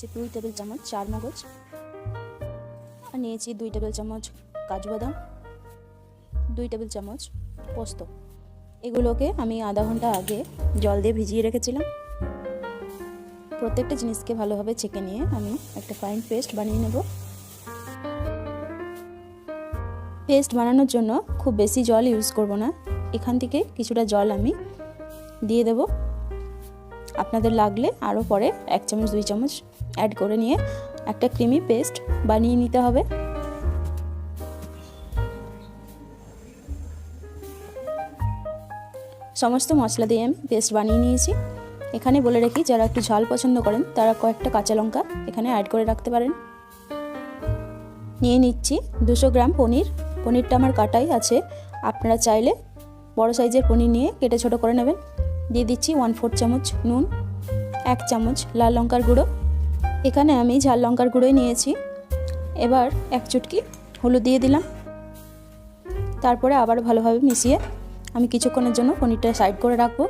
নিয়েছি দুই টেবিল চামচ, চার মগজ। আর নিয়েছি দুই টেবিল চামচ কাজু বাদাম, দুই টেবিল চামচ পোস্ত। এগুলোকে আমি আধা ঘণ্টা আগে জল দিয়ে ভিজিয়ে রেখেছিলাম। প্রত্যেকটা জিনিসকে ভালোভাবে ছেঁকে নিয়ে আমি একটা ফাইন পেস্ট বানিয়ে নেব। পেস্ট বানানোর জন্য খুব বেশি জল ইউজ করব না। এখান থেকে কিছুটা জল আমি দিয়ে দেব। আপনাদের লাগলে আরও পরে এক চামচ, দুই চামচ অ্যাড করে নিয়ে একটা ক্রিমি পেস্ট বানিয়ে নিতে হবে। সমস্ত মশলা দিয়ে আমি পেস্ট বানিয়ে নিয়েছি। এখানে বলে রাখি, যারা একটু ঝাল পছন্দ করেন, তারা কয়েকটা কাঁচা লঙ্কা এখানে অ্যাড করে রাখতে পারেন। নিয়ে নিচ্ছি দুশো গ্রাম পনির। পনিরটা আমার কাটাই আছে। আপনারা চাইলে বড় সাইজের পনির নিয়ে কেটে ছোট করে নেবেন। দিয়ে দিচ্ছি ওয়ান ফোর চামচ নুন, এক চামচ লাল লঙ্কার গুঁড়ো। এখানে আমি ঝাল লঙ্কার গুঁড়োই নিয়েছি। এবার এক চুটকি হলুদ দিয়ে দিলাম। তারপরে আবার ভালোভাবে মিশিয়ে আমি কিছুক্ষণের জন্য পনিরটা সাইড করে রাখব।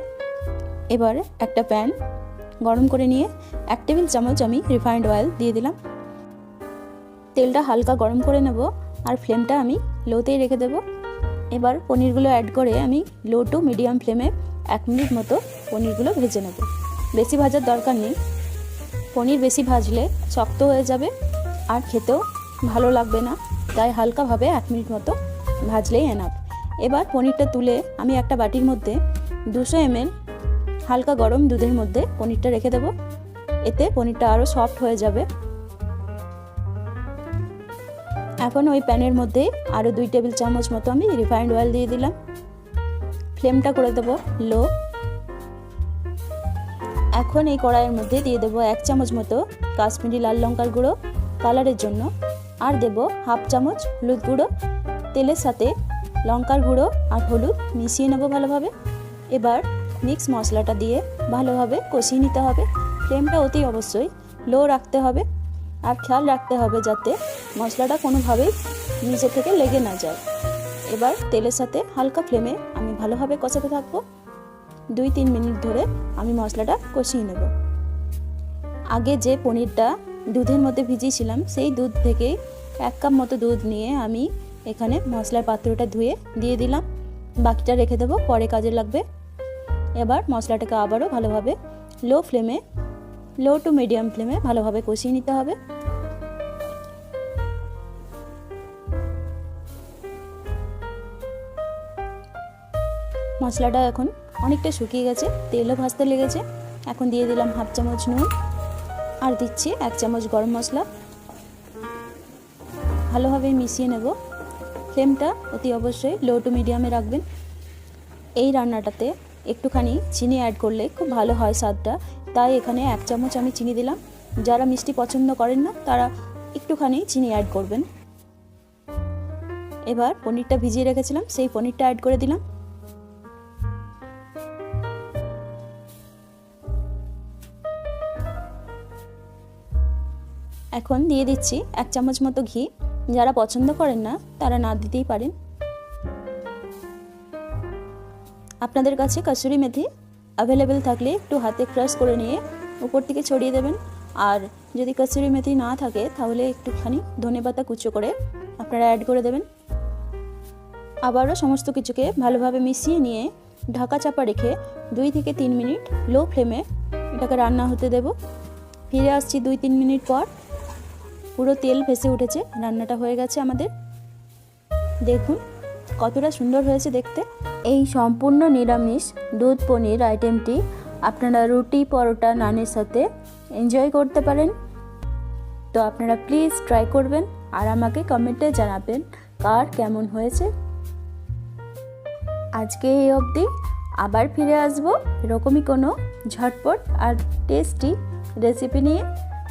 এবার একটা প্যান গরম করে নিয়ে এক টেবিল চামচ আমি রিফাইন্ড অয়েল দিয়ে দিলাম। তেলটা হালকা গরম করে নেব আর ফ্লেমটা আমি লোতেই রেখে দেব। এবার পনিরগুলো অ্যাড করে আমি লো টু মিডিয়াম ফ্লেমে এক মিনিট মতো পনিরগুলো ভেজে নেব। বেশি ভাজার দরকার নেই। পনির বেশি ভাজলে শক্ত হয়ে যাবে আর খেতেও ভালো লাগবে না। তাই হালকাভাবে এক মিনিট মতো ভাজলেই এনাফ এবার পনিরটা তুলে আমি একটা বাটির মধ্যে দুশো এমএল হালকা গরম দুধের মধ্যে পনিরটা রেখে দেবো। এতে পনিরটা আরও সফট হয়ে যাবে। এখন ওই প্যানের মধ্যে আরও দুই টেবিল চামচ মতো আমি রিফাইন্ড অয়েল দিয়ে দিলাম। ফ্লেমটা করে দেবো, লো। এখন এই কড়াইয়ের মধ্যে দিয়ে দেবো এক চামচ মতো কাশ্মীরি লাল লঙ্কার গুঁড়ো কালারের জন্য। আর দেব হাফ চামচ হলুদ গুঁড়ো, তেলের সাথে লঙ্কার গুঁড়ো আর হলুদ মিশিয়ে নেব ভালোভাবে। এবার মিক্স মশলাটা দিয়ে ভালোভাবে কষিয়ে নিতে হবে। ফ্লেমটা অতি অবশ্যই লো রাখতে হবে আর খেয়াল রাখতে হবে যাতে মশলাটা কোনোভাবেই নিচে থেকে লেগে না যায়। এবার তেলের সাথে হালকা ফ্লেমে আমি ভালোভাবে কষাতে থাকব। দুই তিন মিনিট ধরে আমি মশলাটা কষিয়ে নেব। আগে যে পনিরটা দুধের মধ্যে ভিজিয়েছিলাম, সেই দুধ থেকে এক কাপ মতো দুধ নিয়ে আমি এখানে মশলার পাত্রটা ধুয়ে দিয়ে দিলাম। বাকিটা রেখে দেবো, পরে কাজে লাগবে। এবার মশলাটাকে আবারও ভালোভাবে লো ফ্লেমে, লো টু মিডিয়াম ফ্লেমে ভালোভাবে কষিয়ে নিতে হবে। মশলাটা এখন অনেকটা শুকিয়ে গেছে, তেলও ভাজতে লেগেছে। এখন দিয়ে দিলাম হাফ চামচ নুন আর দিচ্ছি এক চামচ গরম মশলা। ভালোভাবে মিশিয়ে নেব। ফ্লেমটা অতি অবশ্যই লো টু মিডিয়ামে রাখবেন। এই রান্নাটাতে একটুখানি চিনি অ্যাড করলে খুব ভালো হয় স্বাদটা। তাই এখানে এক চামচ আমি চিনি দিলাম। যারা মিষ্টি পছন্দ করেন না, তারা একটুখানি চিনি অ্যাড করবেন। এবার পনিরটা ভিজিয়ে রেখেছিলাম, সেই পনিরটা অ্যাড করে দিলাম। এখন দিয়ে দিচ্ছি এক চামচ মতো ঘি। যারা পছন্দ করেন না, তারা না দিতেই পারেন। আপনাদের কাছে কাসুরি মেথি অ্যাভেলেবেল থাকলে একটু হাতে ক্রাশ করে নিয়ে উপর থেকে ছড়িয়ে দেবেন। আর যদি কাসুরি মেথি না থাকে, তাহলে একটুখানি ধনেপাতা কুচো করে আপনারা অ্যাড করে দেবেন। আবারও সমস্ত কিছুকে ভালোভাবে মিশিয়ে নিয়ে ঢাকা চাপা রেখে দুই থেকে তিন মিনিট লো ফ্লেমে এটাকে রান্না হতে দেব। ফিরে আসছি দুই তিন মিনিট পর। পুরো তেল ভেসে উঠেছে, রান্নাটা হয়ে গেছে আমাদের। দেখুন, কতটা সুন্দর হয়েছে দেখতে। এই সম্পূর্ণ নিরামিষ দুধ পনির আইটেমটি আপনারা রুটি, পরোটা, নানের সাথে এনজয় করতে পারেন। তো আপনারা প্লিজ ট্রাই করবেন আর আমাকে কমেন্টে জানাবেন কার কেমন হয়েছে। আজকে এই অবধি আবার ফিরে আসব এরকমই কোনো ঝটপট আর টেস্টি রেসিপি নিয়ে।